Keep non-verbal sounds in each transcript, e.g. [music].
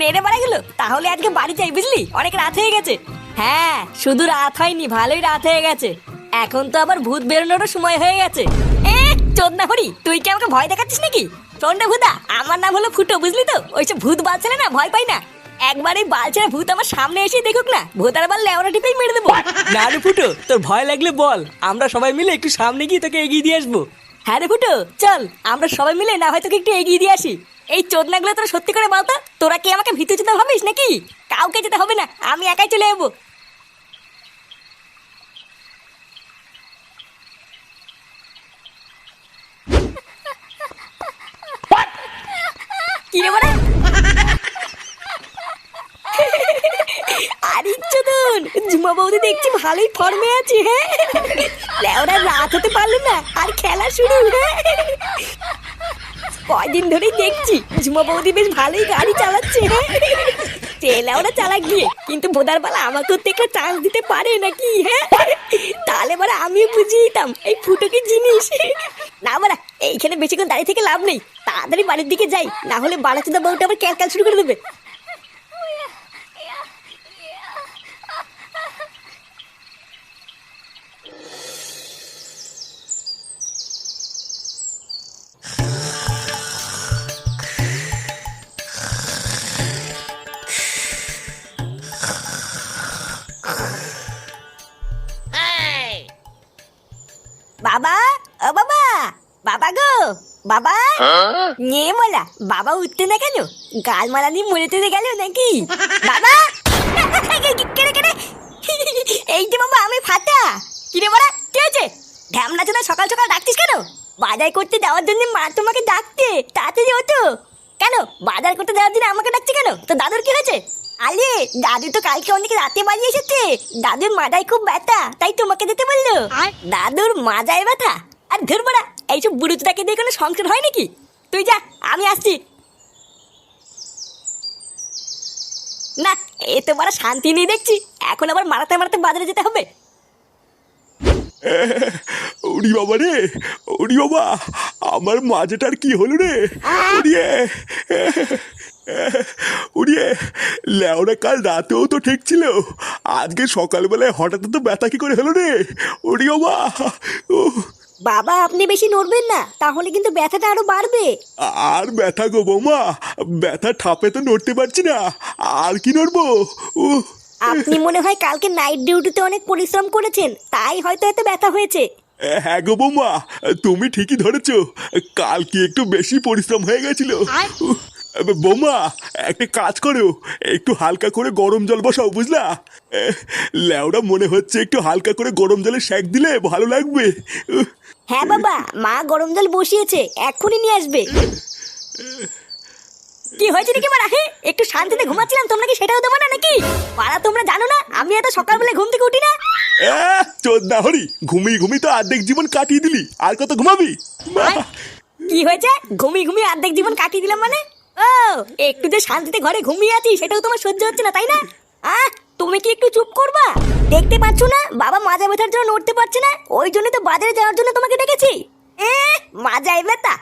নেড়ে মারা গেল? তাহলে আজকে বাড়ি যাই, বুঝলি? অনেক রাত হয়ে গেছে। হ্যাঁ শুধু রাত হয়নি, ভালোই রাত হয়ে গেছে। এখন তো আবার ভূত বেরোনোরও সময় হয়ে গেছে। এ চোদনা তুই কি আমাকে ভয় দেখাচ্ছিস নাকি? শোনটা ভূতা, আমার নাম হলো ফুটো বুঝলি তো? ওইসব ভূত বাচ্চালে না, ভয় পাই না। একবার এই বালছেরা ভূত আমার সামনে এসে দেখুক না, ভূতার বার লেওরা টিপেই মেরে দেবো। না ফুটো, তোর ভয় লাগলে বল, আমরা সবাই মিলে একটু সামনে গিয়ে তোকে এগিয়ে দিয়ে আসব। হ্যাঁ রে ফুটো চল আমরা সবাই মিলে না হয়তো একটু এগিয়ে দিয়ে আসি। এই চোদনাগুলো তোরা সত্যি করে বলতো তোরা কি আমাকে ভিতরে যেতে ভাবিস নাকি? কাউকে যেতে হবে না আমি একাই চলে যাব। কি রে বড়া আরে চোদন ঝুমা বৌদি দেখছি ভালোই ফর্মে আছে হ্যাঁ লেওরা রাত হতে পারল না, আর খেলা শুরু কয়দিন ধরেই দেখছি, ঝুমা বৌদি বেশ ভালোই গাড়ি চালাচ্ছে তেলা ওরা চালাক গিয়ে, কিন্তু বোধার বেলা আমাকেও তো একটা চান্স দিতে পারে নাকি হ্যাঁ তাহলে এবার আমিও বুঝিয়ে দিতাম, এই ফুটো কি জিনিস? না বাড়া এইখানে বেশিক্ষণ দাঁড়িয়ে থেকে লাভ নেই, তাড়াতাড়ি বাড়ির দিকে যাই, না হলে বাড়াচোদা বউটা আবার ক্যালকাল শুরু করে দেবে। বাবা নিয়ে মোলা। বাবা উঠতে না কেন? গাল মালা নিয়ে মরে টরে গেল নাকি? বাবা! কেড়ে কেড়ে। এই যে বাবা আমি ফাটা। কিরে বলা কি হয়েছে? ঢ্যামনা চোদা সকাল সকাল ডাকতিস কেন? বাজার করতে যাওয়ার জন্য মা তোমাকে ডাকতে তাড়াতাড়ি হতো কেন? বাজার করতে যাওয়ার জন্য আমাকে ডাকছে কেন? তো দাদুর কি হয়েছে? আলে দাদু তো কালকে অনেক রাতে বাড়ি এসেছে। দাদুর মাথায় খুব ব্যথা তাই তোমাকে যেতে বলল। দাদুর মাজায় ব্যথা? আর ধর বড়া এইসব বুড়োটাকে দিয়ে কোনো সংসার হয় নাকি? তুই যা আমি আসছি। না এ তো বড় শান্তি নেই দেখছি। এখন আবার মারাতে মারাতে বাজারে যেতে হবে। ওরি বাবা রে ওরি বাবা আমার মাঝেটার কি হলো রে? ওরিয়ে ওরিয়ে লেওরা কাল রাতেও তো ঠিক ছিল। আজকে সকালবেলায় হঠাৎ তো ব্যথা কি করে হলো রে? ওরি বাবা উহ, বাবা আপনি বেশি নড়বেন না তাহলে কিন্তু ব্যথাটা আরও বাড়বে। আর ব্যথা গো বৌমা ব্যথা ঠাপে তো নড়তে পারছি না আর কি নড়বো? উহ। আপনি মনে হয় কালকে নাইট ডিউটিতে অনেক পরিশ্রম করেছেন তাই হয়তো এত ব্যথা হয়েছে। হ্যাঁ গো বৌমা তুমি ঠিকই ধরেছ কাল কি একটু বেশি পরিশ্রম হয়ে গেছিল। বৌমা একটা কাজ করো একটু হালকা করে গরম জল বসাও বুঝলা? এহ, ল্যাওড়া মনে হচ্ছে একটু হালকা করে গরম জলে সেক দিলে ভালো লাগবে। হ্যাঁ বাবা মা গরম জল বসিয়েছে এক্ষুনি নিয়ে আসবে। কি হয়েছে নাকি মারা? হে একটু শান্তিতে ঘুমাচ্ছিলাম তোমরা কি সেটাও দেবো না নাকি? পাড়া তোমরা জানো না আমি এত সকালবেলা ঘুম থেকে উঠি না। চোদ্দা হরি ঘুমিয়ে ঘুমিয়ে তো অর্ধেক জীবন কাটিয়ে দিলি আর কত ঘুমাবি! কি হয়েছে? ঘুমিয়ে ঘুমিয়ে অর্ধেক জীবন কাটিয়ে দিলাম মানে? ও একটু যে শান্তিতে ঘরে ঘুমিয়ে আছি সেটাও তোমার সহ্য হচ্ছে না তাই না? আহ তুমি কি একটু চুপ করবা? দেখতে পাচ্ছ না? বাবা মাজা ব্যথার জন্য নড়তে পারছে না। ওই জন্য তো বাজারে যাওয়ার জন্য তোমাকে ডেকেছি। এ মাজাই ব্যথা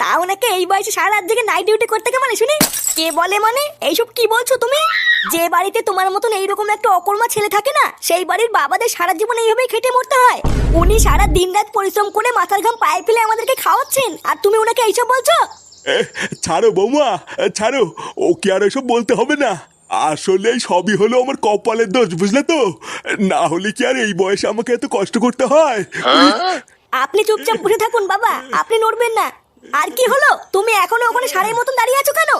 তাও নাকি এই বয়সে সারা রাত থেকে নাইট ডিউটি করতে কে মানে শুনি? কে বলে মানে? এইসব কি বলছো তুমি? যে বাড়িতে তোমার মতন এইরকম একটা অকর্মা ছেলে থাকে না, সেই বাড়ির বাবাদের সারা জীবন এইভাবেই খেটে মরতে হয়। উনি সারা দিন রাত পরিশ্রম করে মাথার ঘাম পায়ে ফেলে আমাদেরকে খাওয়াচ্ছেন। আর তুমি ওনাকে এইসব বলছো? ছাড়ো বৌমা ছাড়ো। ওকে আর এসব বলতে হবে না। আসলে সবই হলো আমার কপালের দোষ বুঝলে তো? না হলে কি আর এই বয়সে আমাকে এত কষ্ট করতে হয়? আপনি চুপচাপ বসে থাকুন বাবা। আপনি নড়বেন না। আর কি হলো? তুমি এখনও ওখানে সারের মতন দাঁড়িয়ে আছো কেন?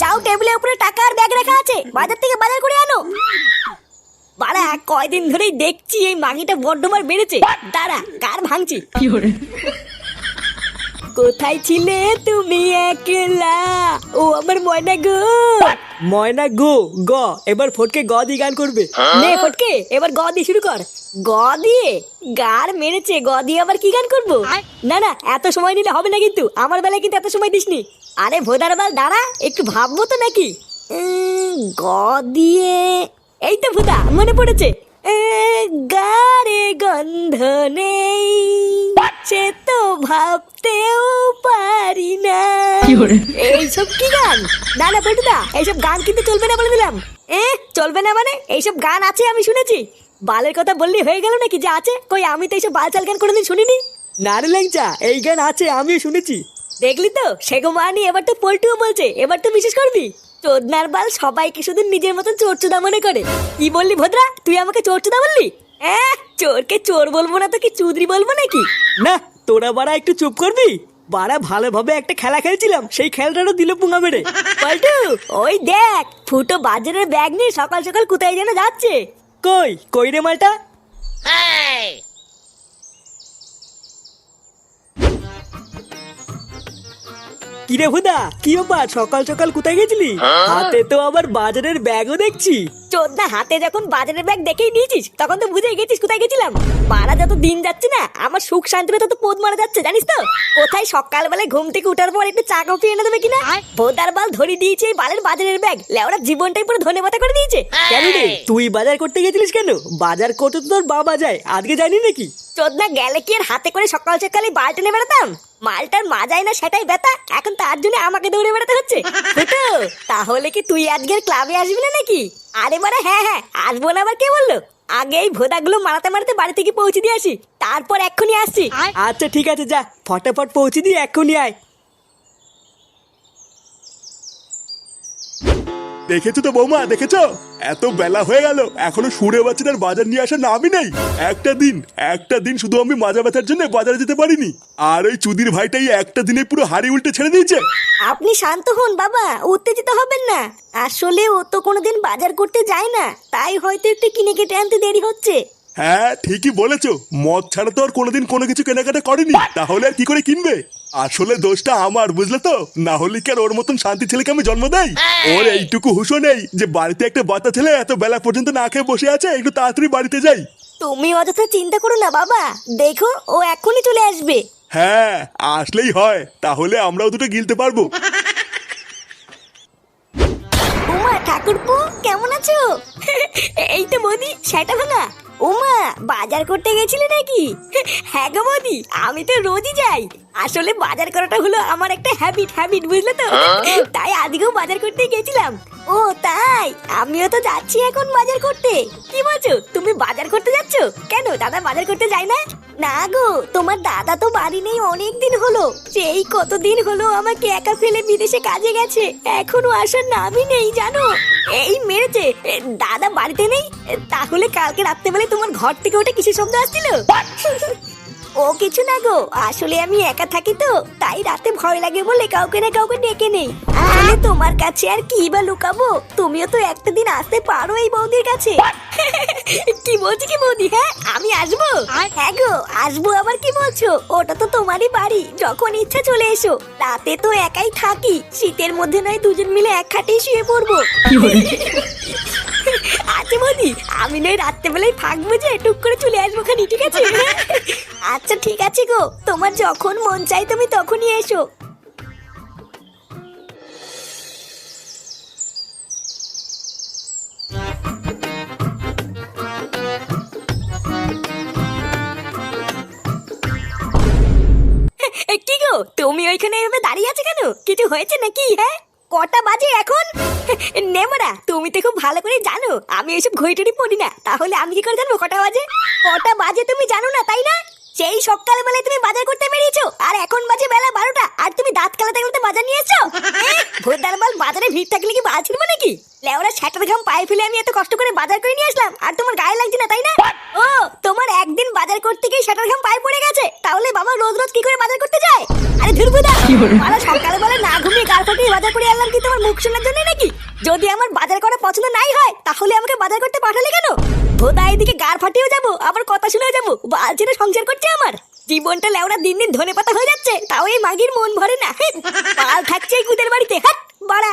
যাও টেবিলের উপরে টাকা আর ব্যাগ রাখা আছে বাজার থেকে বাজার করে আনো। বাড়া কয়দিন ধরেই দেখছি এই মাগিটা বড্ডমার বেড়েছে। দাঁড়া কার ভাঙছি? কোথায় ছিলে তুমি একলা? ও আমার ময়না গো। ময়না গো গ। এবার ফটকে গ দিয়ে গান করবে। নে ফটকে এবার গ দিয়ে শুরু কর। গ দিয়ে? গার মেরেছে গ দিয়ে আবার কি গান করব? না না এত সময় নিলে হবে না কিন্তু। আমার বেলায় কিন্তু এত সময় দিসনি। আরে ভোদার বাল দাঁড়া একটু ভাববো তো নাকি। গ দিয়ে? এই তো ভোদা মনে পড়েছে। এ, গারে গন্ধ নেই সে তো ভাবতেও পারি না। এইসব কি গান? না না পল্টুদা এইসব গান কিন্তু চলবে না বলে দিলাম। এ চলবে না মানে? এইসব গান আছে আমি শুনেছি। বালের কথা বললি হয়ে গেল নাকি? যে আছে কই আমি তো এইসব বালচাল গান কোনোদিন শুনিনি। না রে ল্যাংচা এই গান আছে আমিও শুনেছি। দেখলি তো সেগো মানি এবার তো পল্টুও বলছে এবার তো বিশেষ করবি। চোদনার বাল সবাইকে শুধু নিজের মতন চোরচুদা মনে করে। কি বললি ভদ্রা তুই আমাকে চোরচুদা বললি? হ্যাঁ চোরকে চোর বলব না তো কি চুদরি বলব নাকি? না তোরা বাড়া একটু চুপ করবি? বাড়া ভালোভাবে একটা খেলা খেলছিলাম সেই খেলাটারও দিল পুঙ্গা মেরে। পল্টু ওই দেখ ফুটো বাজারের ব্যাগ নিয়ে সকাল সকাল কোথায় যেন যাচ্ছে। কই কই রে মালটা? কিরে হুদা কি ব্যাপার? সকাল সকাল কোথায় গেছিলি? হাতে তো আবার বাজারের ব্যাগও দেখছি। চোদ্দা হাতে যখন বাজারের ব্যাগ দেখেই নিয়েছিস তখন তো বুঝেই গেছিস কোথায় গেছিলাম। মারা যত দিন যাচ্ছে না আমার সুখ শান্তিতে তত পোদ মারা যাচ্ছে জানিস তো? কোথায় সকালবেলায় ঘুম থেকে উঠার পর একটু চা কফি এনে দেবে কিনা? ভোদার বাল ধরে দিয়েছে এই বালের বাজারের ব্যাগ লেওড়া জীবনটাই পুরো ধনে মাথা করে দিয়েছে। কেন রে তুই বাজার করতে গেছিলিস কেন? বাজার করতে তো তোর বাবা যায় আজকে জানি নাকি? চোদ্দা গেলে কি আর হাতে করে সকাল সকালে বাল টেনে বেড়াতাম? মালটার মাজাই না সেটাই ব্যথা। এখন তার জন্য আমাকে দৌড়ে বেড়াতে হচ্ছে। তাহলে কি তুই আজকের ক্লাবে আসবি না নাকি? আরে মানে হ্যাঁ হ্যাঁ আসব না আবার কে বলল? আগে এই ভোদাগুলো মারাতে মারাতে বাড়ি থেকে পৌঁছে দিয়ে আসি। তারপর এক্ষুনি আসছি। আচ্ছা ঠিক আছে যা ফটাফট পৌঁছে দিয়ে এক্ষুনি আয়। দেখেছ তো বৌমা, দেখেছ? এত বেলা হয়ে গেল, এখনও সুরে বাচ্চাটার বাজার নিয়ে আসার নামই নেই। একটা দিন একটা দিন শুধু আমি মাজা ব্যথার জন্য বাজারে যেতে পারিনি। আর ওই চুদির ভাইটাই একটা দিনে পুরো হাড়ি উল্টে ছেড়ে দিয়েছে। আপনি শান্ত হন বাবা, উত্তেজিত হবেন না। আসলে ও তো কোনোদিন বাজার করতে যায় না, তাই হয়তো একটু কিনে কেটে আনতে দেরি হচ্ছে। হ্যাঁ ঠিকই বলেছ। মদ ছাড়া তো আর কোনোদিন কোনো কিছু কেনাকাটা করেনি। তাহলে আর কি করে কিনবে? আসলে দোষটা আমার বুঝলে তো? না হলে কি আর ওর মতন শান্তি ছেলেকে আমি জন্ম দেই? ওর এইটুকু হুশো নেই যে বাড়িতে একটা বাচ্চা ছেলে এত বেলা পর্যন্ত না খেয়ে বসে আছে একটু তাড়াতাড়ি বাড়িতে যাই। তুমি অযথা চিন্তা করো না বাবা। দেখো ও এখনই চলে আসবে। হ্যাঁ আসলেই হয়। তাহলে আমরাও দুটো গিলতে পারব। উমা ঠাকুরপো কেমন আছো? এই তো বৌদি সেটা ভাঙা। উমা বাজার করতে গেছিলে নাকি? হ্যাঁ গো বৌদি আমি তো রোজই যাই। আসলে বাজার করাটা হলো আমার একটা হ্যাবিট হ্যাবিট বুঝলে তো? তাই আজকেও বাজার করতে গেছিলাম। ও তাই? আমিও তো যাচ্ছি এখন বাজার করতে। কি বলছো? তুমি বাজার করতে যাচ্ছ? কেন? দাদা বাজার করতে যায় না? না গো তোমার দাদা তো বাড়ি নেই অনেক দিন হলো। সেই কতদিন হলো আমাকে একা ফেলে বিদেশে কাজে গেছে। এখনও আসার নামই নেই জানো? এই মেরেছে। দাদা বাড়িতে নেই? তাহলে কালকে রাত্রেবেলায় তোমার ঘর থেকে ওটা কিসের শব্দ আসছিল? [laughs] ও কিছু না গো আসলে আমি একা থাকি তো তাই রাতে ভয় লাগে বলে কাউকে না কাউকে ডেকে নেই। আসলে তোমার কাছে আর কি বা লুকাবো? তুমিও তো একটা দিন আসতে পারো এই বৌদির কাছে। [laughs] কি বলছি কি বৌদি হ্যাঁ? আমি আসব? হ্যাঁ গো আসব আবার কি বলছো? ওটা তো তোমারই বাড়ি যখন ইচ্ছা চলে এসো। রাতে তো একাই থাকি শীতের মধ্যে নয় দুজন মিলে এক খাটেই শুয়ে পড়ব। [laughs] আমি নয় রাত্রেবেলায় থাকব যে টুক করে চলে আসব খানি, ঠিক আছে? আচ্ছা ঠিক আছে গো। তোমার যখন মন চাই তুমি তখনই এসো। কি গো? তুমি ওইখানে এভাবে দাঁড়িয়ে আছো কেন? কিছু হয়েছে নাকি হ্যাঁ? কটা বাজে এখন? নেমরা তুমি তো খুব ভালো করে জানো আমি এসব ঘড়িটড়ি পড়ি না। তাহলে আমি কি করে জানব কটা বাজে? কটা বাজে তুমি জানো না তাই না? সেই সকালবেলায় তুমি বাজার করতে বেরিয়েছো আর এখন বাজে বেলা বারোটা আর তুমি দাঁত কালাতে কালাতে বাজার নিয়ে এসছো? ভোরদার বাল বাজারে ভিড় থাকলে কি বাল ছিড়বো নাকি? লেওরা স্যাটার ঘাম পায়ে ফেলে আমি এত কষ্ট করে বাজার করে নিয়ে আসলাম আর তোমার গায়ে লাগছে না তাই না? ও তোমার একদিন বাজার করতে গিয়ে স্যাটার ঘাম পায়ে পড়ে গেছে তাহলে বাবা রোজ রোজ কি করে বাজার করতে যায়? আরে ধুরবুদা মারা ফাটিয়ে বাজার করে আনলাম কি তোমার মুখ শোনার জন্য নাকি? যদি আমার বাজার করা পছন্দ নাই হয়, তাহলে আমাকে বাজার করতে পাঠালে কেন? ভোদা এদিকে গার ফাটিয়েও যাব, আবার কথা শুনেও যাব বালছেনে সংসার করছে আমার। জীবনটা লেওড়া দিন দিন ধনে পাতা হয়ে যাচ্ছে, তাও এই মাগির মন ভরে না পাল থাকছে এই কুদের বাড়িতে হাট বাড়া।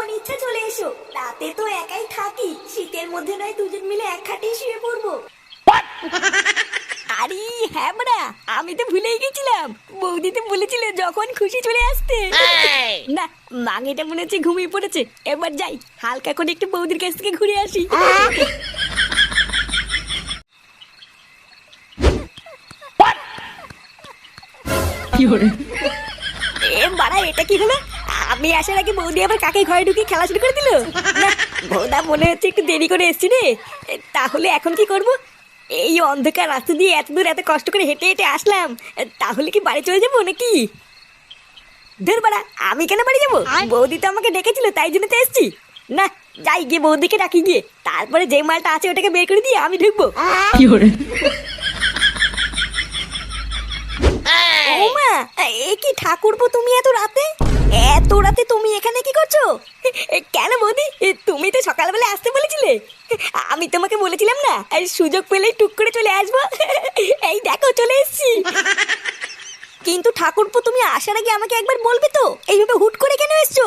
যখন ইচ্ছা চলে এসো। রাতে তো একাই থাকি। শীতের মধ্যে নয় দুজন মিলে এক খাটেই শুয়ে পড়ব। আরে হ্যাঁ বড়া আমি তো ভুলেই গেছিলাম। বৌদি তো বলেছিল যখন খুশি চলে আসতে। না মাঙেটা মনে হচ্ছে ঘুমিয়ে পড়েছে। এবার যাই হালকা করে একটু বৌদির কাছ থেকে ঘুরে আসি। এ বাড়া এটা কি হলো? আমি আসার আগে বৌদি আবার কাকে ঘরে ঢুকে খেলা শুরু করে দিল? বৌদা মনে হচ্ছে একটু দেরি করে এসছি রে। তাহলে এখন কি করব? এই অন্ধকার রাস্তা দিয়ে এত দূর এত কষ্ট করে হেঁটে হেঁটে আসলাম। তাহলে কি বাড়ি চলে যাব নাকি? ধর বাড়া আমি কেন বাড়ি যাব? বৌদি তো আমাকে ডেকেছিল তাই জন্য তো এসছি। না যাই গিয়ে বৌদিকে ডাকি গিয়ে। তারপরে যে মালটা আছে ওটাকে বের করে দিয়ে আমি ঢুকবো। ও মা এ কি ঠাকুরপো তুমি এত রাতে? এত রাতে তুমি এখানে কি করছ? কেন বৌদি? তুমি তো সকালবেলা আসতে বলেছিলে। আমি তোমাকে বলেছিলাম না সুযোগ পেলেই টুক করে চলে আসব। এই দেখো, চলে এসেছি। কিন্তু ঠাকুরপো, তুমি আসার আগে আমাকে একবার বলবে তো? এইভাবে হুট করে কেন এসছো?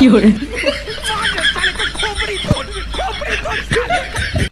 有人